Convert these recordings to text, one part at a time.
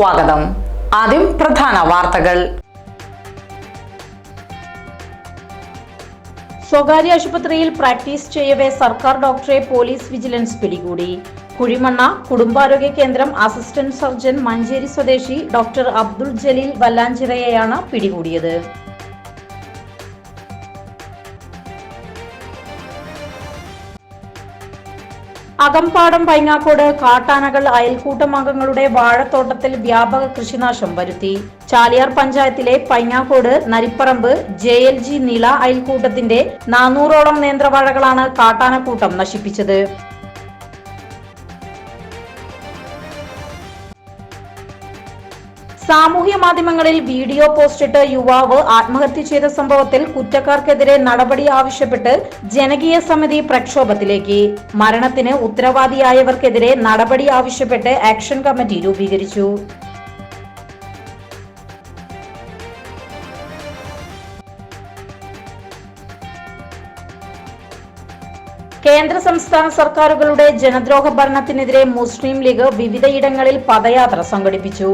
സ്വാഗതം. ആദ്യം പ്രധാന വാർത്തകൾ. സ്വകാര്യ ആശുപത്രിയിൽ പ്രാക്ടീസ് ചെയ്യവേ സർക്കാർ ഡോക്ടറെ പോലീസ് വിജിലൻസ് പിടികൂടി. കുഴിമണ്ണ കുടുംബാരോഗ്യ കേന്ദ്രം അസിസ്റ്റന്റ് സർജൻ മഞ്ചേരി സ്വദേശി ഡോക്ടർ അബ്ദുൾ ജലീൽ വല്ലാഞ്ചിറയെയാണ് പിടികൂടിയത്. അകമ്പാടം പൈങ്ങാക്കോട് കാട്ടാനകൾ അയൽക്കൂട്ടം അംഗങ്ങളുടെ വാഴത്തോട്ടത്തിൽ വ്യാപക കൃഷിനാശം വരുത്തി. ചാലിയാർ പഞ്ചായത്തിലെ Paingakode Naripparamba J L G Nila അയൽക്കൂട്ടത്തിന്റെ നാനൂറോളം നേന്ത്രവാഴകളാണ് കാട്ടാനക്കൂട്ടം നശിപ്പിച്ചത്. സാമൂഹ്യ മാധ്യമങ്ങളിൽ വീഡിയോ പോസ്റ്റിട്ട് യുവാവ് ആത്മഹത്യ ചെയ്ത സംഭവത്തിൽ കുറ്റക്കാർക്കെതിരെ നടപടി ആവശ്യപ്പെട്ട് ജനകീയ സമിതി പ്രക്ഷോഭത്തിലേക്ക്. മരണത്തിന് ഉത്തരവാദിയായവർക്കെതിരെ നടപടി ആവശ്യപ്പെട്ട് ആക്ഷൻ കമ്മിറ്റി രൂപീകരിച്ചു. കേന്ദ്ര സംസ്ഥാന സർക്കാരുകളുടെ ജനദ്രോഹ ഭരണത്തിനെതിരെ മുസ്ലിം ലീഗ് വിവിധയിടങ്ങളിൽ പദയാത്ര സംഘടിപ്പിച്ചു.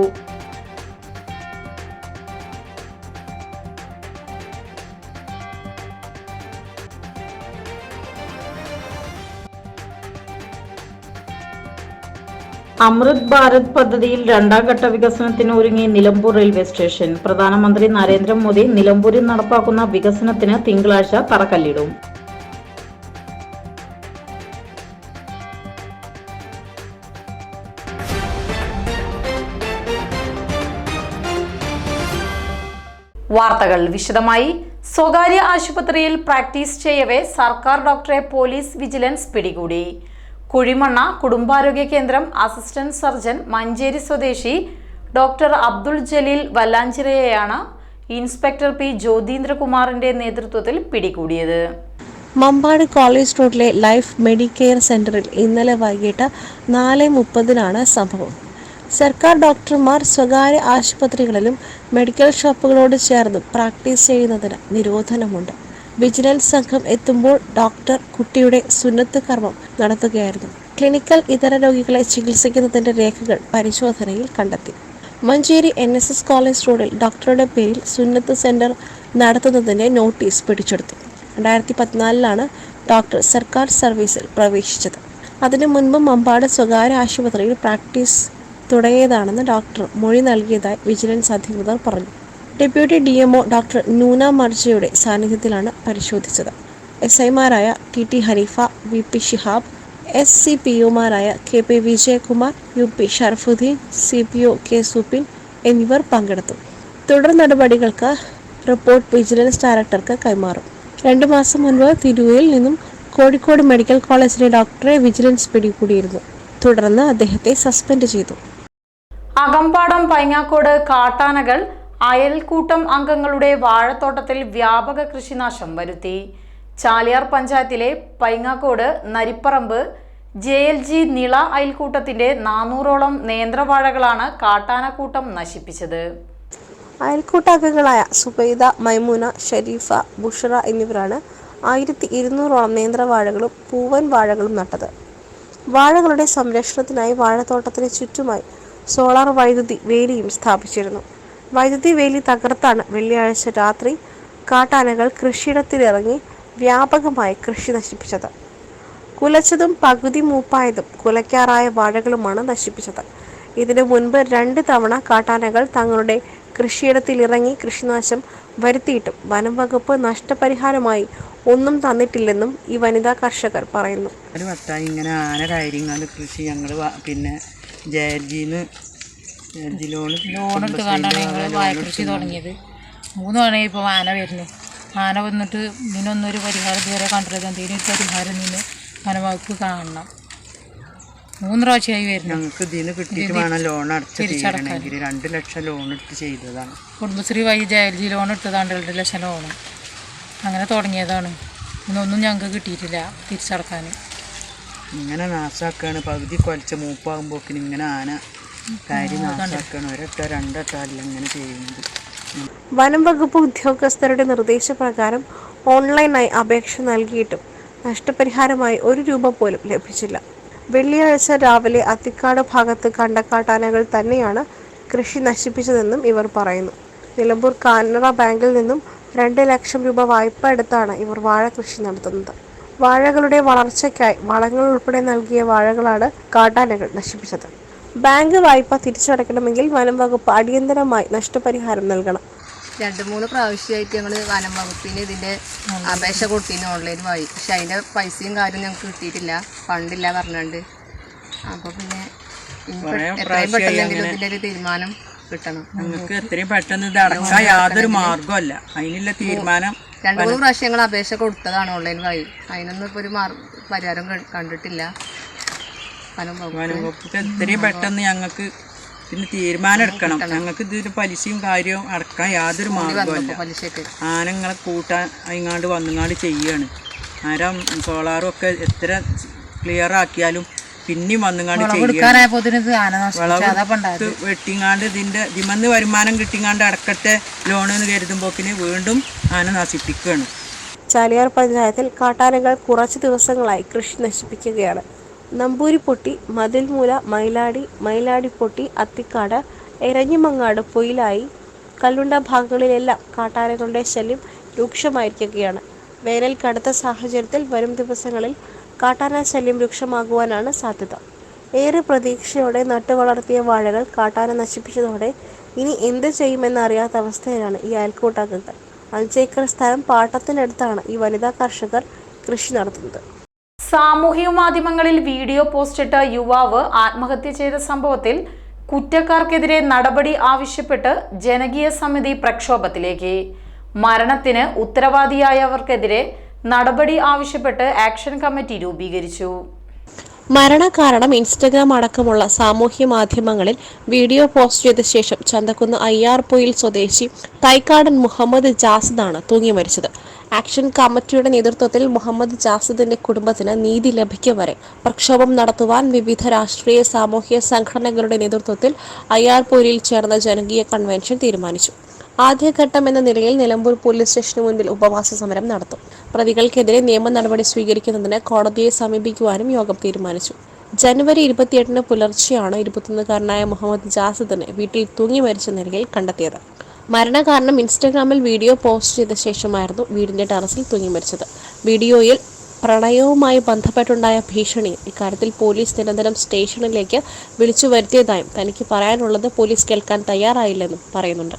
അമൃത് ഭാരത് പദ്ധതിയിൽ രണ്ടാം ഘട്ട വികസനത്തിന് ഒരുങ്ങി നിലമ്പൂർ റെയിൽവേ സ്റ്റേഷൻ. പ്രധാനമന്ത്രി നരേന്ദ്രമോദി നിലമ്പൂരിൽ നടപ്പാക്കുന്ന വികസനത്തിന് തിങ്കളാഴ്ച തറക്കല്ലിടും. വാർത്തകൾ വിശദമായി. സ്വകാര്യ ആശുപത്രിയിൽ പ്രാക്ടീസ് ചെയ്യവേ സർക്കാർ ഡോക്ടറെ പോലീസ് വിജിലൻസ് പിടികൂടി. കുഴിമണ്ണ കുടുംബാരോഗ്യ കേന്ദ്രം അസിസ്റ്റന്റ് സർജൻ മഞ്ചേരി സ്വദേശി ഡോക്ടർ അബ്ദുൾ ജലീൽ വല്ലാഞ്ചിറയെയാണ് ഇൻസ്പെക്ടർ പി ജ്യോതീന്ദ്രകുമാറിന്റെ നേതൃത്വത്തിൽ പിടികൂടിയത്. മമ്പാട് കോളേജ് റോഡിലെ ലൈഫ് മെഡിക്കെയർ സെന്ററിൽ ഇന്നലെ വൈകിട്ട് നാല് മുപ്പതിനാണ് സംഭവം. സർക്കാർ ഡോക്ടർമാർ സ്വകാര്യ ആശുപത്രികളിലും മെഡിക്കൽ ഷോപ്പുകളോട് ചേർന്ന് പ്രാക്ടീസ് ചെയ്യുന്നതിന് നിരോധനമുണ്ട്. വിജിലൻസ് സംഘം എത്തുമ്പോൾ ഡോക്ടർ കുട്ടിയുടെ സുന്നത്ത് കർമ്മം നടത്തുകയായിരുന്നു. ക്ലിനിക്കൽ ഇതര രോഗികളെ ചികിത്സിക്കുന്നതിന്റെ രേഖകൾ പരിശോധനയിൽ കണ്ടെത്തി. Manjeri N S S college റോഡിൽ ഡോക്ടറുടെ പേരിൽ സുന്നത്ത് സെന്റർ നടത്തുന്നതിന്റെ നോട്ടീസ് പിടിച്ചെടുത്തു. രണ്ടായിരത്തി പതിനാലിലാണ് ഡോക്ടർ സർക്കാർ സർവീസിൽ പ്രവേശിച്ചത്. അതിനു മുൻപ് മമ്പാട് സ്വകാര്യ ആശുപത്രിയിൽ പ്രാക്ടീസ് തുടങ്ങിയതാണെന്ന് ഡോക്ടർ മൊഴി നൽകിയതായി വിജിലൻസ് അധികൃതർ പറഞ്ഞു. Deputy D M O doctor Noona മർജയുടെ സാന്നിധ്യത്തിലാണ് പരിശോധിച്ചത്. എസ് ഐമാരായ T T Harifa V P Shihab S C P ഒമാരായ K P Vijayakumar U P Sharafuddeen C P O K Supin എന്നിവർ പങ്കെടുത്തു. തുടർ നടപടികൾക്ക് റിപ്പോർട്ട് വിജിലൻസ് ഡയറക്ടർക്ക് കൈമാറും. രണ്ടു മാസം മുൻപ് തിരൂരിൽ നിന്നും കോഴിക്കോട് മെഡിക്കൽ കോളേജിലെ ഡോക്ടറെ വിജിലൻസ് പിടികൂടിയിരുന്നു. തുടർന്ന് അദ്ദേഹത്തെ സസ്പെൻഡ് ചെയ്തു. അകമ്പാടം പൈങ്ങാക്കോട് കാട്ടാനകൾ അയൽക്കൂട്ടം അംഗങ്ങളുടെ വാഴത്തോട്ടത്തിൽ വ്യാപക കൃഷിനാശം വരുത്തി. ചാലിയാർ പഞ്ചായത്തിലെ Paingakode Naripparamba J L G Nila അയൽക്കൂട്ടത്തിന്റെ നാനൂറോളം നേന്ത്രവാഴകളാണ് കാട്ടാനക്കൂട്ടം നശിപ്പിച്ചത്. അയൽക്കൂട്ട അംഗങ്ങളായ സുബൈദ മൈമൂന ഷരീഫ ബുഷറ എന്നിവരാണ് ആയിരത്തി ഇരുന്നൂറോളം നേന്ത്രവാഴകളും പൂവൻ വാഴകളും നട്ടത്. വാഴകളുടെ സംരക്ഷണത്തിനായി വാഴത്തോട്ടത്തിന് ചുറ്റുമായി സോളാർ വൈദ്യുതി വേലിയും സ്ഥാപിച്ചിരുന്നു. വൈദ്യുതി വേലി തകർത്താണ് വെള്ളിയാഴ്ച രാത്രി കാട്ടാനകൾ കൃഷിയിടത്തിലിറങ്ങി വ്യാപകമായി കൃഷി നശിപ്പിച്ചത്. കുലച്ചതും പകുതി മൂപ്പായതും കുലയ്ക്കാറായ വാഴകളുമാണ് നശിപ്പിച്ചത്. ഇതിനു മുൻപ് രണ്ട് തവണ കാട്ടാനകൾ തങ്ങളുടെ കൃഷിയിടത്തിലിറങ്ങി കൃഷിനാശം വരുത്തിയിട്ടും വനം വകുപ്പ് നഷ്ടപരിഹാരമായി ഒന്നും തന്നിട്ടില്ലെന്നും ഈ വനിതാ കർഷകർ പറയുന്നു. ഒരു ഇങ്ങനെ ആന കാര്യങ്ങൾ കൃഷി ഞങ്ങൾ പിന്നെ ജയൽജിന്ന് ജയൽജി ലോൺ എടുത്ത് കണ്ടാണ് ഞങ്ങൾ വാഴക്കൃഷി തുടങ്ങിയത്. മൂന്ന് തവണ ഇപ്പോൾ ആന വരുന്നു. ആന വന്നിട്ട് ഇതിനൊന്നൊരു പരിഹാരം ഇതുവരെ കണ്ടിട്ടില്ല. എന്തെങ്കിലും ഒരു പരിഹാരം നിന്ന് വനവകുപ്പ് കാണണം. മൂന്ന് പ്രാവശ്യമായി വരുന്നു. ഞങ്ങൾക്ക് ഇതിന് കിട്ടിയിട്ട് വേണം ലോൺ അടച്ച് രണ്ട് ലക്ഷം ലോൺ എടുത്ത് ചെയ്തതാണ്. കുടുംബശ്രീ വഴി ജയൽജി ലോൺ എടുത്തതാണ് രണ്ട് ലക്ഷം ലോൺ. അങ്ങനെ തുടങ്ങിയതാണ്. ഇന്നൊന്നും ഞങ്ങൾക്ക് കിട്ടിയിട്ടില്ല തിരിച്ചടക്കാൻ. ഇങ്ങനെ നാശാക്കാണ്. പകുതി കൊലച്ച മൂപ്പാകുമ്പോക്കിന് ഇങ്ങനെ ആന ഇങ്ങനെ വനം വകുപ്പ് ഉദ്യോഗസ്ഥരുടെ നിർദ്ദേശപ്രകാരം ഓൺലൈനായി അപേക്ഷ നൽകിയിട്ടും നഷ്ടപരിഹാരമായി ഒരു രൂപ പോലും ലഭിച്ചില്ല. വെള്ളിയാഴ്ച രാവിലെ അത്തിക്കാട് ഭാഗത്ത് കണ്ട കാട്ടാനകൾ തന്നെയാണ് കൃഷി നശിപ്പിച്ചതെന്നും ഇവർ പറയുന്നു. നിലമ്പൂർ കാനറ ബാങ്കിൽ നിന്നും രണ്ട് ലക്ഷം രൂപ വായ്പ എടുത്താണ് ഇവർ വാഴ കൃഷി നടത്തുന്നത്. വാഴകളുടെ വളർച്ചയ്ക്കായി വളങ്ങൾ ഉൾപ്പെടെ നൽകിയ വാഴകളാണ് കാട്ടാനകൾ നശിപ്പിച്ചത്. ബാങ്ക് വായ്പ തിരിച്ചടയ്ക്കണമെങ്കിൽ വനം വകുപ്പ് അടിയന്തരമായി നഷ്ടപരിഹാരം നൽകണം. രണ്ട് മൂന്ന് പ്രാവശ്യമായിട്ട് ഞങ്ങൾ വനം വകുപ്പിന് ഇതിന്റെ അപേക്ഷ കൊടുത്തിന് ഓൺലൈൻ വഴി. പക്ഷെ അതിന്റെ പൈസയും കാര്യം ഞങ്ങൾക്ക് കിട്ടിയിട്ടില്ല. ഫണ്ടില്ല പറഞ്ഞുകൊണ്ട് അപ്പോൾ പിന്നെ എത്രയും പെട്ടെന്നെങ്കിലും ഇതിന്റെ ഒരു തീരുമാനം കിട്ടണം. ഞങ്ങൾക്ക് എത്രയും പെട്ടെന്ന് ഇത് അടക്കാൻ യാതൊരു മാർഗമല്ല അതിനുള്ള തീരുമാനം രണ്ട് മൂന്ന് പ്രാവശ്യം ഞങ്ങൾ അപേക്ഷ കൊടുത്തതാണ് ഓൺലൈൻ വഴി. അതിനൊന്നും ഇപ്പോൾ ഒരു മാർ പരിഹാരം കണ്ടിട്ടില്ല. വനം വകുപ്പ്. വനംവകുപ്പ് എത്രയും പെട്ടെന്ന് ഞങ്ങൾക്ക് പിന്നെ തീരുമാനം എടുക്കണം. ഞങ്ങൾക്ക് ഇതിന് പലിശയും കാര്യവും അടക്കാൻ യാതൊരു മാർഗമല്ല ആനങ്ങളെ കൂട്ടാൻ അയിങ്ങാണ്ട് വന്നുങ്ങാണ്ട് ചെയ്യാണ് ആരം സോളാറും ഒക്കെ എത്ര ക്ലിയർ ആക്കിയാലും പിന്നെയും വന്നുങ്ങാണ്ട് ഇത് വെട്ടിങ്ങാണ്ട് ഇതിന്റെ ഇതിമന്ന് വരുമാനം കിട്ടിങ്ങാണ്ട് അടക്കട്ടെ ലോൺ എന്ന് കരുതുമ്പോക്കിന് വീണ്ടും ആന നശിപ്പിക്കുകയാണ്. ചാലിയാർ പഞ്ചായത്തിൽ കാട്ടാനകൾ കുറച്ച് ദിവസങ്ങളായി കൃഷി നശിപ്പിക്കുകയാണ്. നമ്പൂരിപ്പൊട്ടി മതിൽമൂല മൈലാടി മയിലാടിപ്പൊട്ടി അത്തിക്കാട് എരഞ്ഞിമങ്ങാട് പൊയിലായി കല്ലുണ്ട ഭാഗങ്ങളിലെല്ലാം കാട്ടാനകളുടെ ശല്യം രൂക്ഷമായിരിക്കുകയാണ്. വേനൽ കടുത്ത സാഹചര്യത്തിൽ വരും ദിവസങ്ങളിൽ കാട്ടാന ശല്യം രൂക്ഷമാകുവാനാണ് സാധ്യത. ഏറെ പ്രതീക്ഷയോടെ നട്ടുവളർത്തിയ വാഴകൾ കാട്ടാന നശിപ്പിച്ചതോടെ ഇനി എന്ത് ചെയ്യുമെന്ന് അറിയാത്ത അവസ്ഥയിലാണ് ഈ അയൽക്കൂട്ടംഗങ്ങൾ അഞ്ചേക്കർ സ്ഥലം പാട്ടത്തിനടുത്താണ് ഈ വനിതാ കർഷകർ കൃഷി നടത്തുന്നത്. സാമൂഹിക മാധ്യമങ്ങളിൽ വീഡിയോ പോസ്റ്റിട്ട യുവാവ് ആത്മഹത്യ ചെയ്ത സംഭവത്തിൽ കുറ്റക്കാർക്കെതിരെ നടപടി ആവശ്യപ്പെട്ട് ജനകീയ സമിതി പ്രക്ഷോഭത്തിലേക്ക്. മരണത്തിന് ഉത്തരവാദിയായവർക്കെതിരെ നടപടി ആവശ്യപ്പെട്ട് ആക്ഷൻ കമ്മിറ്റി രൂപീകരിച്ചു. മരണകാരണം ഇൻസ്റ്റഗ്രാം അടക്കമുള്ള സാമൂഹ്യ മാധ്യമങ്ങളിൽ വീഡിയോ പോസ്റ്റ് ചെയ്ത ശേഷം ചന്തക്കുന്ന് അയ്യാർപൊയിൽ സ്വദേശി തൈക്കാടൻ മുഹമ്മദ് ജാസിദാണ് തൂങ്ങി മരിച്ചത്. ആക്ഷൻ കമ്മിറ്റിയുടെ നേതൃത്വത്തിൽ മുഹമ്മദ് ജാസിദിന്റെ കുടുംബത്തിന് നീതി ലഭിക്കും വരെ പ്രക്ഷോഭം നടത്തുവാൻ വിവിധ രാഷ്ട്രീയ സാമൂഹ്യ സംഘടനകളുടെ നേതൃത്വത്തിൽ അയ്യാർപൊയിലിൽ ചേർന്ന ജനകീയ കൺവെൻഷൻ തീരുമാനിച്ചു. ആദ്യഘട്ടം എന്ന നിലയിൽ നിലമ്പൂർ പോലീസ് സ്റ്റേഷന് മുൻപിൽ ഉപവാസ സമരം നടത്തും. പ്രതികൾക്കെതിരെ നിയമ നടപടി സ്വീകരിക്കുന്നതിന് കോടതിയെ സമീപിക്കുവാനും യോഗം തീരുമാനിച്ചു. ജനുവരി ഇരുപത്തിയെട്ടിന് പുലർച്ചെയാണ് ഇരുപത്തൊന്നുകാരനായ മുഹമ്മദ് ജാസിദിനെ വീട്ടിൽ തൂങ്ങി മരിച്ച നിലയിൽ കണ്ടെത്തിയത്. മരണകാരണം ഇൻസ്റ്റഗ്രാമിൽ വീഡിയോ പോസ്റ്റ് ചെയ്ത ശേഷമായിരുന്നു വീടിന്റെ ടെറസിൽ തൂങ്ങി മരിച്ചത്. വീഡിയോയിൽ പ്രണയവുമായി ബന്ധപ്പെട്ടുണ്ടായ ഭീഷണി ഇക്കാര്യത്തിൽ പോലീസ് നിരന്തരം സ്റ്റേഷനിലേക്ക് വിളിച്ചു വരുത്തിയതായും തനിക്ക് പറയാനുള്ളത് പോലീസ് കേൾക്കാൻ തയ്യാറായില്ലെന്നും പറയുന്നുണ്ട്.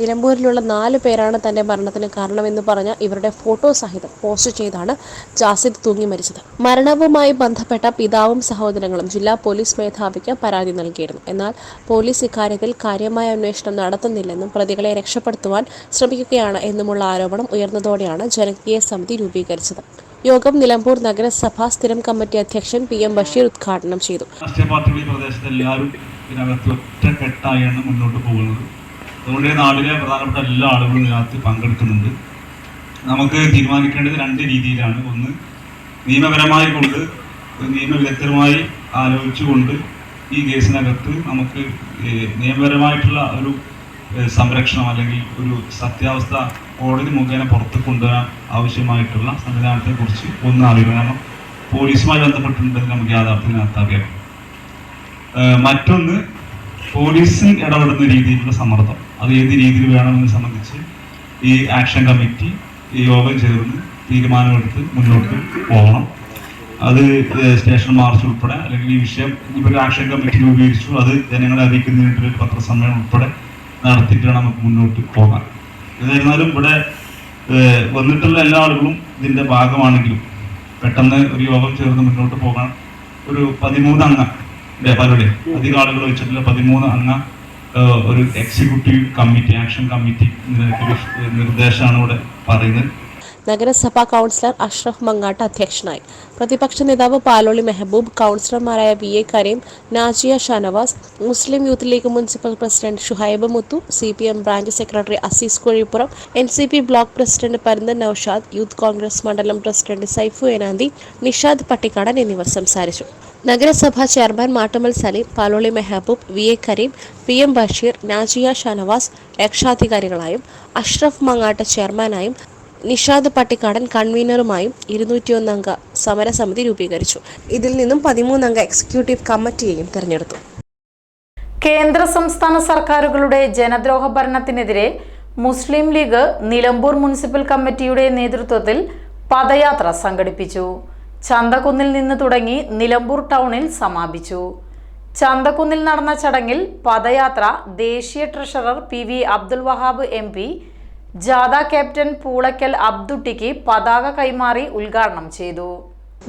നിലമ്പൂരിലുള്ള നാല് പേരാണ് തന്റെ മരണത്തിന് കാരണമെന്ന് പറഞ്ഞ ഇവരുടെ ഫോട്ടോ സഹിതം പോസ്റ്റ് ചെയ്താണ് ജാസിദ് തൂങ്ങി മരിച്ചത്. മരണവുമായി ബന്ധപ്പെട്ട പിതാവും സഹോദരങ്ങളും ജില്ലാ പോലീസ് മേധാവിക്ക് പരാതി നൽകിയിരുന്നു. എന്നാൽ പോലീസ് ഇക്കാര്യത്തിൽ കാര്യമായ അന്വേഷണം നടത്തുന്നില്ലെന്നും പ്രതികളെ രക്ഷപ്പെടുത്തുവാൻ ശ്രമിക്കുകയാണ് എന്നുമുള്ള ആരോപണം ഉയർന്നതോടെയാണ് ജനകീയ സമിതി രൂപീകരിച്ചത്. യോഗം നിലമ്പൂർ നഗരസഭാ സ്ഥിരം കമ്മിറ്റി അധ്യക്ഷൻ പി എം ബഷീർ ഉദ്ഘാടനം ചെയ്തു. രാഷ്ട്രീയ പാർട്ടികൾ പ്രദേശത്ത് എല്ലാവരും ഇതിനകത്ത് ഒറ്റക്കെട്ടായാണ് മുന്നോട്ട് പോകുന്നത്. ഈ നാടിലെ പ്രധാനപ്പെട്ട എല്ലാ ആളുകളും ഇതിനകത്ത് പങ്കെടുക്കുന്നുണ്ട്. നമുക്ക് തീരുമാനിക്കേണ്ടത് രണ്ട് രീതിയിലാണ്. ഒന്ന് നിയമപരമായി കൊണ്ട് നിയമവിദഗ്ധരുമായി ആലോചിച്ചുകൊണ്ട് ഈ കേസിനകത്ത് നമുക്ക് നിയമപരമായിട്ടുള്ള ഒരു സംരക്ഷണം അല്ലെങ്കിൽ ഒരു സത്യാവസ്ഥ കോടതി മുഖേന പുറത്ത് കൊണ്ടുവരാൻ ആവശ്യമായിട്ടുള്ള സംവിധാനത്തെക്കുറിച്ച് ഒന്ന് അറിയണം. കാരണം പോലീസുമായി ബന്ധപ്പെട്ടിട്ടുണ്ടെങ്കിൽ നമുക്ക് യാഥാർത്ഥ്യത്തിനകത്ത് അറിയാം മറ്റൊന്ന് പോലീസിൽ ഇടപെടുന്ന രീതിയിലുള്ള സമ്മർദ്ദം. അത് ഏത് രീതിയിൽ വേണമെന്ന് സംബന്ധിച്ച് ഈ ആക്ഷൻ കമ്മിറ്റി യോഗം ചേർന്ന് തീരുമാനമെടുത്ത് മുന്നോട്ട് പോകണം. അത് സ്റ്റേഷൻ മാർച്ച് ഉൾപ്പെടെ അല്ലെങ്കിൽ ഈ വിഷയം ഇപ്പോൾ ആക്ഷൻ കമ്മിറ്റി രൂപീകരിച്ചു അത് ജനങ്ങളെ അറിയിക്കുന്നതിനുള്ള ഒരു പത്രസമ്മേളനം ഉൾപ്പെടെ നടത്തിയിട്ടാണ് നമുക്ക് മുന്നോട്ട് പോകാൻ. എന്നിരുന്നാലും ഇവിടെ വന്നിട്ടുള്ള എല്ലാ ആളുകളും ഇതിന്റെ ഭാഗമാണെങ്കിലും പെട്ടെന്ന് ഒരു യോഗം ചേർന്ന് മുന്നോട്ട് പോകാൻ ഒരു പതിമൂന്ന് അംഗ പലരുടെ അധികം ആളുകൾ വെച്ചിട്ടുള്ള പതിമൂന്ന് അംഗ ഒരു എക്സിക്യൂട്ടീവ് കമ്മിറ്റി ആക്ഷൻ കമ്മിറ്റി നിർദ്ദേശമാണ് ഇവിടെ പറയുന്നത്. നഗരസഭാ കൗൺസിലർ അഷ്റഫ് മങ്ങാട്ട് അധ്യക്ഷനായി. പ്രതിപക്ഷ നേതാവ് പാലോളി മെഹബൂബ് കൗൺസിലർമാരായ V A Kareem Najiya Shanavas Muslim youth league municipal president Shuhaib Muthu C P M branch secretary Azeez Kozhippuram N C P block president Paranthan Noushad youth congress മണ്ഡലം president Saifu എനാന്തി Nishad Pattikkadan എന്നിവർ സംസാരിച്ചു. നഗരസഭാ chairman Mattummal Saleem Paloli Mehaboob V A Kareem P M Basheer Najiya Shanavas രക്ഷാധികാരികളായും Ashraf Mangattu ചെയർമാനായും നിഷാദ് പട്ടിക്കാടൻ കൺവീനറുമായും ഇരുന്നൂറ്റിയൊന്നംഗ സമരസമിതി രൂപീകരിച്ചു. ഇതിൽ നിന്നും പതിമൂന്നംഗ എക്സിക്യൂട്ടീവ് കമ്മിറ്റിയെയും തെരഞ്ഞെടുത്തു. കേന്ദ്ര സംസ്ഥാന സർക്കാരുകളുടെ ജനദ്രോഹ ഭരണത്തിനെതിരെ മുസ്ലിം ലീഗ് നിലമ്പൂർ മുനിസിപ്പൽ കമ്മിറ്റിയുടെ നേതൃത്വത്തിൽ പദയാത്ര സംഘടിപ്പിച്ചു. ചന്തക്കുന്നിൽ നിന്ന് തുടങ്ങി നിലമ്പൂർ ടൗണിൽ സമാപിച്ചു. ചന്തക്കുന്നിൽ നടന്ന ചടങ്ങിൽ പദയാത്ര ദേശീയ treasurer P V Abdul Wahab M P ജാഥ ക്യാപ്റ്റൻ പൂളയ്ക്കൽ അബ്ദുട്ടിക്ക് പതാക കൈമാറി ഉദ്ഘാടനം ചെയ്തു.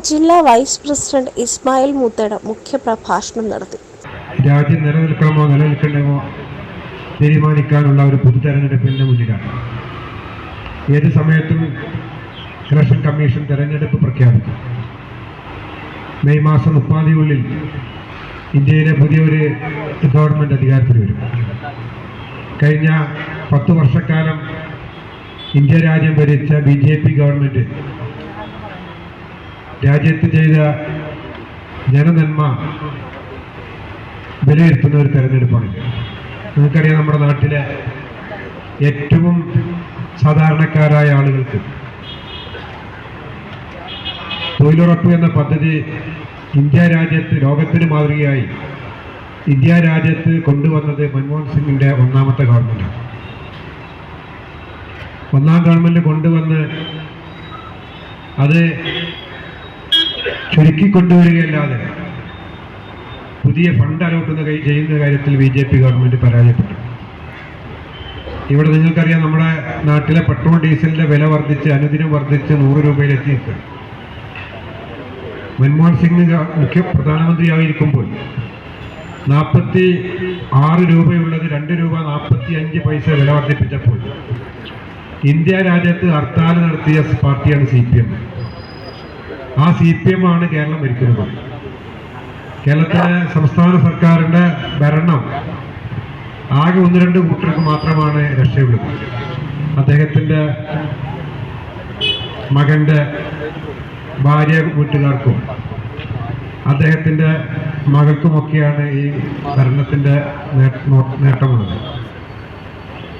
ജില്ലാ വൈസ് പ്രസിഡന്റ് ഇസ്മായിൽ മുത്തട മുഖ്യപ്രഭാഷണം നടത്തി. രാജ്യം നിലനിൽക്കണമോ നിലനിൽക്കണമോ തീരുമാനിക്കാനുള്ള ഒരു പൊതു തെരഞ്ഞെടുപ്പിന്റെ മുന്നിലാണ്. ഏത് സമയത്തും ഇലക്ഷൻ കമ്മീഷൻ തെരഞ്ഞെടുപ്പ് പ്രഖ്യാപിക്കും. മെയ് മാസം മുപ്പാതിയുള്ളിൽ ഇന്ത്യയിലെ പുതിയൊരു ഗവൺമെന്റ് അധികാരത്തിൽ വരും. കഴിഞ്ഞ പത്ത് വർഷക്കാലം ഇന്ത്യ രാജ്യം ഭരിച്ച ബി ജെ പി ഗവൺമെന്റ് രാജ്യത്ത് ചെയ്ത ജനനന്മ വിലയിരുത്തുന്ന ഒരു തെരഞ്ഞെടുപ്പാണിത് നിങ്ങൾക്കറിയാം നമ്മുടെ നാട്ടിലെ ഏറ്റവും സാധാരണക്കാരായ ആളുകൾക്ക് തൊഴിലുറപ്പ് എന്ന പദ്ധതി ഇന്ത്യ രാജ്യത്ത് ലോകത്തിന് മാതൃകയായി ഇന്ത്യ രാജ്യത്ത് കൊണ്ടുവന്നത് മൻമോഹൻ സിംഗിന്റെ ഒന്നാമത്തെ ഗവൺമെന്റാണ് ഒന്നാം ഗവൺമെന്റ് കൊണ്ടുവന്ന് അത് ചുരുക്കി കൊണ്ടുവരികയല്ലാതെ പുതിയ ഫണ്ട് അലോട്ടുന്ന ചെയ്യുന്ന കാര്യത്തിൽ ബി ജെ പി ഗവൺമെന്റ് പരാജയപ്പെട്ടു. ഇവിടെ നിങ്ങൾക്കറിയാം നമ്മുടെ നാട്ടിലെ പെട്രോൾ ഡീസലിന്റെ വില വർദ്ധിച്ച് അനുദിനം വർദ്ധിച്ച് നൂറ് രൂപയിലെത്തി നിൽക്കുകയാണ് മൻമോഹൻ സിംഗ് മുഖ്യ പ്രധാനമന്ത്രിയായിരിക്കുമ്പോൾ നാൽപ്പത്തി ആറ് രൂപയുള്ളത് രണ്ട് രൂപ നാൽപ്പത്തി അഞ്ച് പൈസ വില വർദ്ധിപ്പിച്ചപ്പോൾ ഇന്ത്യ രാജ്യത്ത് ഹർത്താൽ നടത്തിയ പാർട്ടിയാണ് സി പി എം. ആ സി പി എം ആണ് കേരളം ഭരിക്കുന്നത്. കേരളത്തിലെ സംസ്ഥാന സർക്കാരിന്റെ ഭരണം ആകെ ഒന്ന് രണ്ട് കൂട്ടർക്ക് മാത്രമാണ് രക്ഷയുള്ളത്. അദ്ദേഹത്തിന്റെ മകന്റെ ഭാര്യ വീട്ടുകാർക്കും അദ്ദേഹത്തിന്റെ മകൾക്കുമൊക്കെയാണ് ഈ ഭരണത്തിന്റെ നേട്ടമുള്ളത്.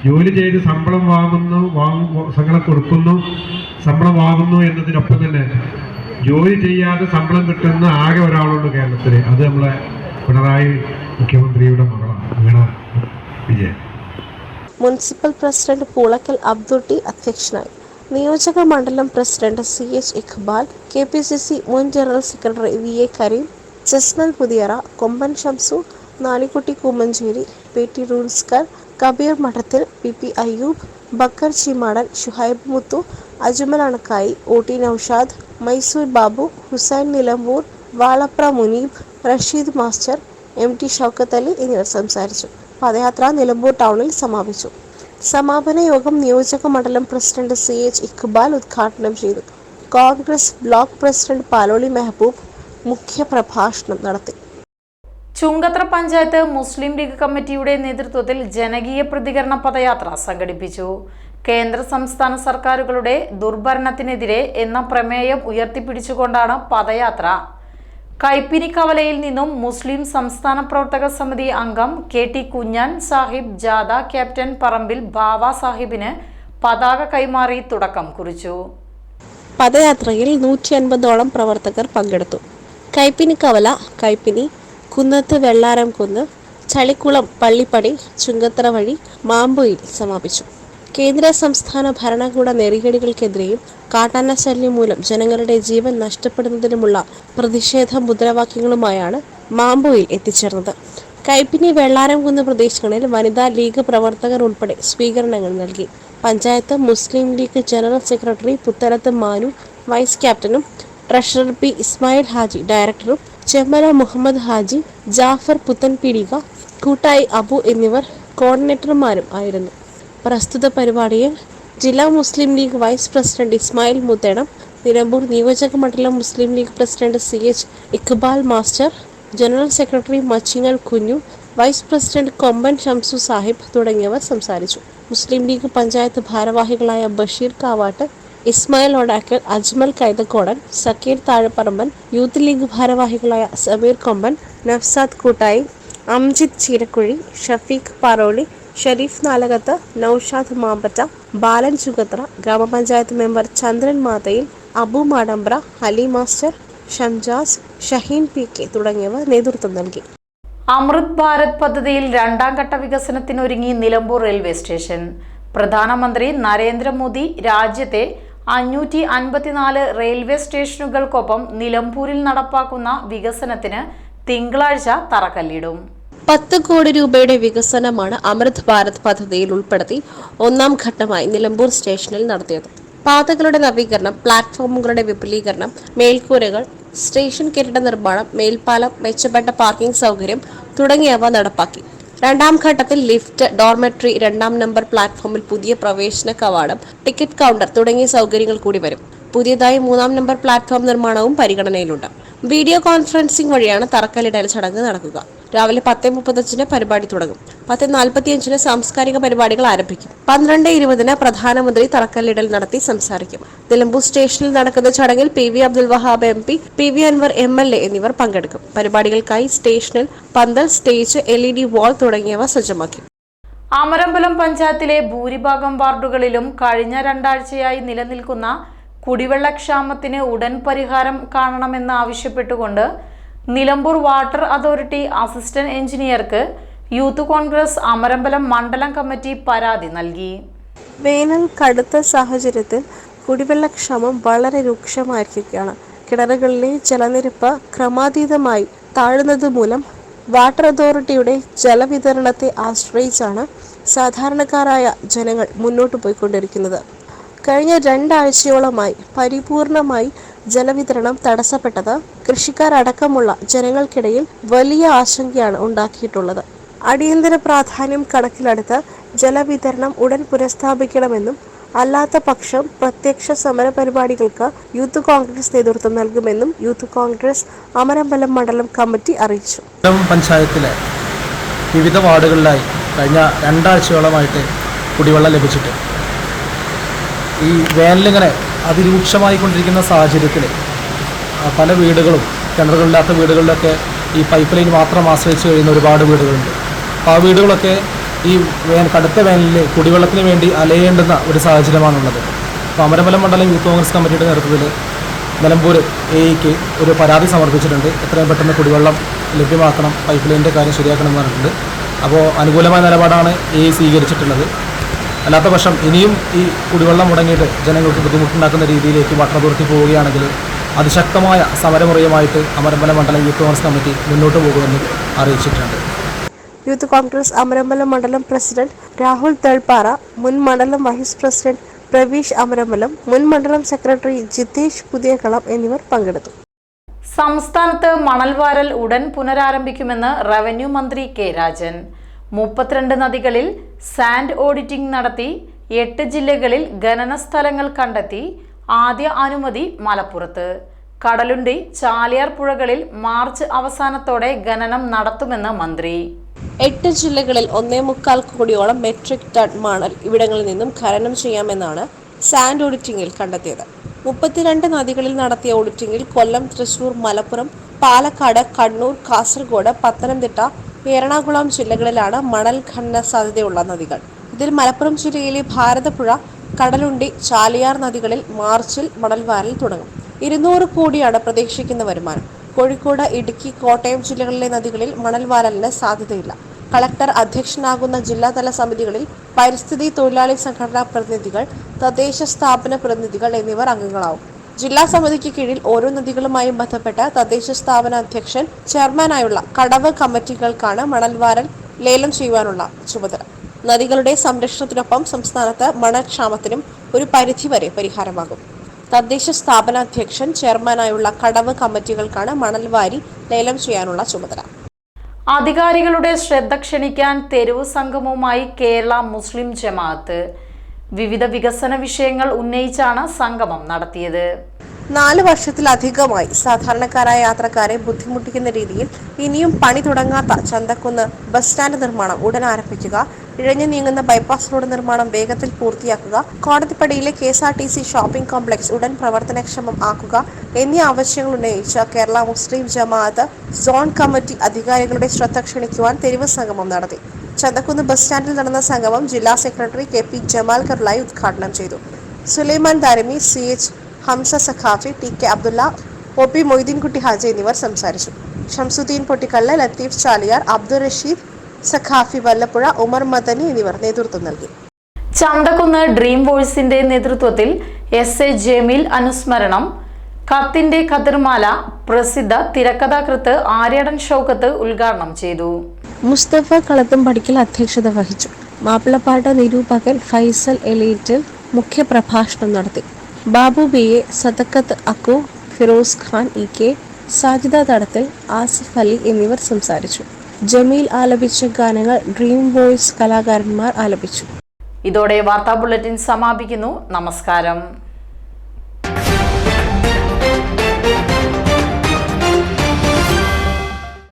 ജോലി ചെയ്ത് ശമ്പളം വാങ്ങുന്നു വാങ്ങും ശമ്പളം കൊടുക്കുന്നു ശമ്പളം വാങ്ങുന്നു എന്നതിനൊപ്പം തന്നെ ജോലി ചെയ്യാതെ ശമ്പളം കിട്ടുന്ന ആകെ ഒരാളുണ്ട് കേരളത്തിൽ അത് നമ്മളെ പിണറായി മുഖ്യമന്ത്രിയുടെ മകളാണ്. വീണ വിജയൻ. മുനിസിപ്പൽ പ്രസിഡന്റ് പൂളക്കൽ അബ്ദുട്ടി അധ്യക്ഷനായി. നിയോജക മണ്ഡലം president C H Iqbal K P C C മുൻ general secretary V A Kareem Jasmal Puthiyara Komban Shamsu Nalikkutty Koomancheri P T റൂൺസ്കർ Kabeer Madathil P P Ayyoob Bakkar Chimadan Shuhaib Muthu Ajmal Anakkayi O T Naushad Mysore Babu Hussain Nilambur Valapra Muneeb Rasheed master M T Shoukath Ali എന്നിവർ സംസാരിച്ചു. പദയാത്ര നിലമ്പൂർ ടൗണിൽ സമാപിച്ചു. സമാപന യോഗം നിയോജക മണ്ഡലം president C H Iqbal ഉദ്ഘാടനം ചെയ്തു. Congress block president Paloli Mehaboob മുഖ്യ പ്രഭാഷണം നടത്തി. ചുങ്കത്ര പഞ്ചായത്ത് മുസ്ലിം ലീഗ് കമ്മിറ്റിയുടെ നേതൃത്വത്തിൽ ജനകീയ പ്രതികരണ പദയാത്ര സംഘടിപ്പിച്ചു. കേന്ദ്ര സംസ്ഥാന സർക്കാരുകളുടെ ദുർഭരണത്തിനെതിരെ എന്ന പ്രമേയം ഉയർത്തിപ്പിടിച്ചുകൊണ്ടാണ് പദയാത്ര. കൈപ്പിനിക്കവലയിൽ നിന്നും മുസ്ലിം സംസ്ഥാന പ്രവർത്തക സമിതി അംഗം കെ ടി കുഞ്ഞാൻ സാഹിബ് ജാഥ ക്യാപ്റ്റൻ പറമ്പിൽ ബാവ സാഹിബിന് പതാക കൈമാറി തുടക്കം കുറിച്ചു. പദയാത്രയിൽ നൂറ്റി അൻപതോളം പ്രവർത്തകർ പങ്കെടുത്തു. കൈപ്പിനി കവല കൈപ്പിനി കുന്നത്ത് വെള്ളാരം കുന്ന് ചളിക്കുളം പള്ളിപ്പടി ചുങ്കത്തറ വഴി മാമ്പുയിൽ സമാപിച്ചു. കേന്ദ്ര സംസ്ഥാന ഭരണകൂട നെറികടികൾക്കെതിരെയും കാട്ടാന ശല്യം മൂലം ജനങ്ങളുടെ ജീവൻ നഷ്ടപ്പെടുന്നതിനുമുള്ള പ്രതിഷേധ മുദ്രാവാക്യങ്ങളുമായാണ് മാമ്പോയിൽ എത്തിച്ചേർന്നത്. കൈപ്പിനി വെള്ളാരംകുന്ന് പ്രദേശങ്ങളിൽ വനിതാ ലീഗ് പ്രവർത്തകർ ഉൾപ്പെടെ സ്വീകരണങ്ങൾ നൽകി. Panchayat Muslim league general secretary Puthalath Manu vice ക്യാപ്റ്റനും ട്രഷറർ പി ഇസ്മായിൽ ഹാജി ഡയറക്ടറും ചെമ്മല മുഹമ്മദ് ഹാജി ജാഫർ പുത്തൻപീടിക കൂട്ടായി അബു എന്നിവർ കോർഡിനേറ്റർമാരും ആയിരുന്നു. പ്രസ്തുത പരിപാടിയിൽ ജില്ലാ Muslim league vice president Ismail Muthedam Nilambur നിയോജക മണ്ഡലം Muslim league president C H Iqbal master general secretary Machingal Kunju vice president കൊമ്പൻ ഷംസു സാഹിബ് തുടങ്ങിയവർ സംസാരിച്ചു. മുസ്ലിം ലീഗ് പഞ്ചായത്ത് ഭാരവാഹികളായ ബഷീർ കാവാട്ട് ഇസ്മായിൽ ഒടാക്കൽ അജ്മൽ കൈതക്കോടൻ സക്കീർ താഴെപ്പറമ്പൻ യൂത്ത് ലീഗ് ഭാരവാഹികളായ സമീർ കൊമ്പൻ നഫ്സാദ് കൂട്ടായി അംജിത് ചീരക്കുഴി ഷഫീഖ് പാറോളി ഷരീഫ് നാലകത്ത് നൌഷാദ് മാമ്പറ്റ ബാലൻ ചുഗത്ര ഗ്രാമപഞ്ചായത്ത് member Chandran Mathayil Abu Madambra Ali master Shamjas Shaheen P K തുടങ്ങിയവർ നേതൃത്വം നൽകി. അമൃത് ഭാരത് പദ്ധതിയിൽ രണ്ടാം ഘട്ട വികസനത്തിനൊരുങ്ങി നിലമ്പൂർ റെയിൽവേ സ്റ്റേഷൻ. പ്രധാനമന്ത്രി നരേന്ദ്രമോദി രാജ്യത്തെ അഞ്ഞൂറ്റി അൻപത്തിനാല് റെയിൽവേ സ്റ്റേഷനുകൾക്കൊപ്പം നിലമ്പൂരിൽ നടപ്പാക്കുന്ന വികസനത്തിന് തിങ്കളാഴ്ച തറക്കല്ലിടും. പത്ത് കോടി രൂപയുടെ വികസനമാണ് അമൃത് ഭാരത് പദ്ധതിയിൽ ഉൾപ്പെടുത്തി ഒന്നാം ഘട്ടമായി നിലമ്പൂർ സ്റ്റേഷനിൽ നടത്തിയത്. പാതകളുടെ നവീകരണം പ്ലാറ്റ്ഫോമുകളുടെ വിപുലീകരണം മേൽക്കൂരകൾ സ്റ്റേഷൻ കെട്ടിട നിർമ്മാണം മേൽപ്പാലം മെച്ചപ്പെട്ട പാർക്കിംഗ് സൗകര്യം തുടങ്ങിയവ നടപ്പാക്കി. രണ്ടാം ഘട്ടത്തിൽ ലിഫ്റ്റ് ഡോർമെട്രി രണ്ടാം നമ്പർ പ്ലാറ്റ്ഫോമിൽ പുതിയ പ്രവേശന കവാടം ടിക്കറ്റ് കൗണ്ടർ തുടങ്ങിയ സൗകര്യങ്ങൾ കൂടി വരും. പുതിയതായി മൂന്നാം നമ്പർ പ്ലാറ്റ്ഫോം നിർമ്മാണവും പരിഗണനയിലുണ്ട്. വീഡിയോ കോൺഫറൻസിംഗ് വഴിയാണ് തറക്കല്ലിടൽ ചടങ്ങ് നടക്കുക. രാവിലെ പത്ത് മുപ്പത്തഞ്ചിന് പരിപാടി തുടങ്ങും. പത്ത് നാൽപ്പത്തിയഞ്ചിന് സാംസ്കാരിക പരിപാടികൾ ആരംഭിക്കും. പന്ത്രണ്ട് ഇരുപതിന് പ്രധാനമന്ത്രി തറക്കല്ലിടൽ നടത്തി സംസാരിക്കും. നിലമ്പൂർ സ്റ്റേഷനിൽ നടക്കുന്ന ചടങ്ങിൽ P V Abdul Wahab M P P V Anvar M L A എന്നിവർ പങ്കെടുക്കും. പരിപാടികൾക്കായി സ്റ്റേഷനിൽ പന്തൽ stage L E D wall തുടങ്ങിയവ സജ്ജമാക്കി. അമരമ്പലം പഞ്ചായത്തിലെ ഭൂരിഭാഗം വാർഡുകളിലും കഴിഞ്ഞ രണ്ടാഴ്ചയായി നിലനിൽക്കുന്ന കുടിവെള്ളക്ഷാമത്തിന് ഉടൻ പരിഹാരം കാണണമെന്ന് ആവശ്യപ്പെട്ടുകൊണ്ട് നിലമ്പൂർ വാട്ടർ അതോറിറ്റി അസിസ്റ്റന്റ് എഞ്ചിനീയർക്ക് യൂത്ത് കോൺഗ്രസ് അമരമ്പലം മണ്ഡലം കമ്മിറ്റി പരാതി നൽകി. വേനൽ കടുത്ത സാഹചര്യത്തിൽ കുടിവെള്ളക്ഷാമം വളരെ രൂക്ഷമായിരിക്കുകയാണ്. കിണറുകളിലെ ജലനിരപ്പ് ക്രമാതീതമായി താഴുന്നത് മൂലം വാട്ടർ അതോറിറ്റിയുടെ ജലവിതരണത്തെ ആശ്രയിച്ചാണ് സാധാരണക്കാരായ ജനങ്ങൾ മുന്നോട്ട് പോയിക്കൊണ്ടിരിക്കുന്നത്. കഴിഞ്ഞ രണ്ടാഴ്ചയോളമായി പരിപൂർണമായി ജലവിതരണം തടസ്സപ്പെട്ടത് കൃഷിക്കാരടക്കമുള്ള ജനങ്ങൾക്കിടയിൽ വലിയ ആശങ്കയാണ് ഉണ്ടാക്കിയിട്ടുള്ളത്. അടിയന്തര പ്രാധാന്യം കണക്കിലെടുത്ത് ജലവിതരണം ഉടൻ പുനഃസ്ഥാപിക്കണമെന്നും അല്ലാത്ത പക്ഷം പ്രത്യക്ഷ സമര പരിപാടികൾക്ക് യൂത്ത് കോൺഗ്രസ് നേതൃത്വം നൽകുമെന്നും യൂത്ത് കോൺഗ്രസ് അമരമ്പലം മണ്ഡലം കമ്മിറ്റി അറിയിച്ചു. പഞ്ചായത്തിലെ വിവിധ വാർഡുകളിലായി കഴിഞ്ഞ രണ്ടാഴ്ചയോളമായിട്ട് കുടിവെള്ളം ലഭിച്ചിട്ട് ഈ വേനലിങ്ങനെ അതിരൂക്ഷമായി കൊണ്ടിരിക്കുന്ന സാഹചര്യത്തിൽ പല വീടുകളും കിണറുകളില്ലാത്ത വീടുകളിലൊക്കെ ഈ പൈപ്പ് ലൈൻ മാത്രം ആശ്രയിച്ച് കഴിയുന്ന ഒരുപാട് വീടുകളുണ്ട്. അപ്പോൾ ആ വീടുകളൊക്കെ ഈ വേന കടുത്ത വേനലിൽ കുടിവെള്ളത്തിന് വേണ്ടി അലയേണ്ടുന്ന ഒരു സാഹചര്യമാണുള്ളത്. അപ്പോൾ അമരമലം മണ്ഡലം യൂത്ത് കോൺഗ്രസ് കമ്മിറ്റിയുടെ നേതൃത്വത്തിൽ നിലമ്പൂർ എയ്ക്ക് ഒരു പരാതി സമർപ്പിച്ചിട്ടുണ്ട്. എത്രയും പെട്ടെന്ന് കുടിവെള്ളം ലഭ്യമാക്കണം പൈപ്പ് ലൈനിന്റെ കാര്യം ശരിയാക്കണം എന്ന് പറഞ്ഞിട്ടുണ്ട്. അപ്പോൾ അനുകൂലമായ നിലപാടാണ് എ സ്വീകരിച്ചിട്ടുള്ളത്. അല്ലാത്ത പക്ഷം ഇനിയും ഈ കുടിവെള്ളം മുടങ്ങിയിട്ട് ജനങ്ങൾക്ക് ബുദ്ധിമുട്ടുണ്ടാക്കുന്ന രീതിയിലേക്ക് വാട്ടർ അതോറിറ്റി പോവുകയാണെങ്കിൽ അതിശക്തമായ സമരമുറയുമായിട്ട് അമരമ്പലം മണ്ഡലം യൂത്ത് കോൺഗ്രസ് കമ്മിറ്റി മുന്നോട്ട് പോകുമെന്ന് അറിയിച്ചിട്ടുണ്ട്. യൂത്ത് കോൺഗ്രസ് അമരമ്പലം മണ്ഡലം പ്രസിഡന്റ് രാഹുൽ തേൾപ്പാറ മുൻ മണ്ഡലം വൈസ് പ്രസിഡന്റ് പ്രവീഷ് അമരമ്പലം മുൻ മണ്ഡലം സെക്രട്ടറി ജിതേഷ് പുതിയകളം എന്നിവർ പങ്കെടുത്തു. സംസ്ഥാനത്ത് മണൽവാരൽ ഉടൻ പുനരാരംഭിക്കുമെന്ന് റവന്യൂ മന്ത്രി കെ രാജൻ. മുപ്പത്തിരണ്ട് നദികളിൽ സാൻഡ് ഓഡിറ്റിംഗ് നടത്തി എട്ട് ജില്ലകളിൽ ഖനന സ്ഥലങ്ങൾ കണ്ടെത്തി ആദ്യ അനുമതി മലപ്പുറത്ത്. കടലുണ്ടി ചാലിയാർ പുഴകളിൽ മാർച്ച് അവസാനത്തോടെ ഖനനം നടത്തുമെന്ന് മന്ത്രി. എട്ട് ജില്ലകളിൽ ഒന്നേ മുക്കാൽ കോടിയോളം മെട്രിക് ടൺ മണൽ ഇവിടങ്ങളിൽ നിന്നും ഖനനം ചെയ്യാമെന്നാണ് സാൻഡ് ഓഡിറ്റിംഗിൽ കണ്ടെത്തിയത്. മുപ്പത്തിരണ്ട് നദികളിൽ നടത്തിയ ഓഡിറ്റിംഗിൽ കൊല്ലം തൃശൂർ മലപ്പുറം പാലക്കാട് കണ്ണൂർ കാസർഗോഡ് പത്തനംതിട്ട എറണാകുളം ജില്ലകളിലാണ് മണൽ ഖനന സാധ്യതയുള്ള നദികൾ. ഇതിൽ മലപ്പുറം ജില്ലയിലെ ഭാരതപ്പുഴ കടലുണ്ടി ചാലിയാർ നദികളിൽ മാർച്ചിൽ മണൽവാരൽ തുടങ്ങും. ഇരുന്നൂറ് കോടിയാണ് പ്രതീക്ഷിക്കുന്ന വരുമാനം. കോഴിക്കോട് ഇടുക്കി കോട്ടയം ജില്ലകളിലെ നദികളിൽ മണൽവാരലിന് സാധ്യതയില്ല. കളക്ടർ അധ്യക്ഷനാകുന്ന ജില്ലാതല സമിതികളിൽ പരിസ്ഥിതി തൊഴിലാളി സംഘടനാ പ്രതിനിധികൾ തദ്ദേശ സ്ഥാപന പ്രതിനിധികൾ എന്നിവർ അംഗങ്ങളാവും. ജില്ലാ സമിതിക്ക് കീഴിൽ ഓരോ നദികളുമായും ബന്ധപ്പെട്ട തദ്ദേശ സ്ഥാപന അധ്യക്ഷൻ ചെയർമാനായുള്ള കടവ് കമ്മിറ്റികൾക്കാണ് മണൽവാരൽ ലേലം ചെയ്യുവാനുള്ള ചുമതല. നദികളുടെ സംരക്ഷണത്തിനൊപ്പം സംസ്ഥാനത്ത് മണക്ഷാമത്തിനും ഒരു പരിധിവരെ പരിഹാരമാകും. തദ്ദേശ സ്ഥാപന അധ്യക്ഷൻ ചെയർമാനായുള്ള കടവ് കമ്മിറ്റികൾക്കാണ് മണൽവാരി ലേലം ചെയ്യാനുള്ള ചുമതല. അധികാരികളുടെ ശ്രദ്ധ ക്ഷണിക്കാൻ തെരുവ് സംഗമവുമായി കേരള മുസ്ലിം ജമാഅത്ത് വിവിധ വികസന വിഷയങ്ങൾ ഉന്നയിച്ചാണ് സംഗമം നടത്തിയത്. നാല് വർഷത്തിലധികമായി സാധാരണക്കാരായ യാത്രക്കാരെ ബുദ്ധിമുട്ടിക്കുന്ന രീതിയിൽ ഇനിയും പണി തുടങ്ങാത്ത ചന്തക്കുന്ന് ബസ് സ്റ്റാൻഡ് നിർമ്മാണം ഉടൻ ആരംഭിക്കുക ഇഴഞ്ഞു നീങ്ങുന്ന ബൈപ്പാസ് റോഡ് നിർമ്മാണം വേഗത്തിൽ പൂർത്തിയാക്കുക കോടതിപ്പടിയിലെ K S R T C shopping complex ഉടൻ പ്രവർത്തനക്ഷമം ആക്കുക എന്നീ ആവശ്യങ്ങൾ ഉന്നയിച്ച Kerala Muslim Jamaath zone committee അധികാരികളുടെ ശ്രദ്ധ ക്ഷണിക്കുവാൻ തെരുവ് സംഗമം നടത്തി. ചന്തക്കുന്ന് ബസ് സ്റ്റാൻഡിൽ നടന്ന സംഗമം ജില്ലാ സെക്രട്ടറി കെ പി ജമാൽ ഉദ്ഘാടനം ചെയ്തു. Sulaiman Darimi C H Hamza Saqafi T K Abdulla O P Moideenkutty Haji എന്നിവർ സംസാരിച്ചു. ഷംസുദ്ദീൻ പൊട്ടിക്കള്ള ലത്തീഫ് ചാലിയാർ അബ്ദുൾ റഷീദ് സഖാഫി വല്ലപ്പുഴ ഉമർ മദനി എന്നിവർ നേതൃത്വം നൽകി. ചന്തക്കുന്ന് ഡ്രീം വോയ്സിന്റെ നേതൃത്വത്തിൽ എസ് എ ജമീൽ അനുസ്മരണം. കത്തിന്റെ കതിർമാല പ്രസിദ്ധ തിരക്കഥാകൃത്ത് ആര്യടൻ ഷൗക്കത്ത് ഉദ്ഘാടനം ചെയ്തു. മുസ്തഫ കളത്തും പഠിക്കൽ അധ്യക്ഷത വഹിച്ചു. മാപ്പിളപ്പാട്ട് നിരൂപകൻ ഫൈസൽ എലീറ്റിൽ മുഖ്യ പ്രഭാഷണം നടത്തി. Babu B A Sadakkath Akku Firoz Khan E K Sajida Thadathil Asif Ali എന്നിവർ സംസാരിച്ചു. ജമീൽ ആലപിച്ച ഗാനങ്ങൾ ഡ്രീം വോയ്സ് കലാകാരന്മാർ ആലപിച്ചു. ഇതോടെ വാർത്താ ബുള്ളറ്റിൻ സമാപിക്കുന്നു. നമസ്കാരം.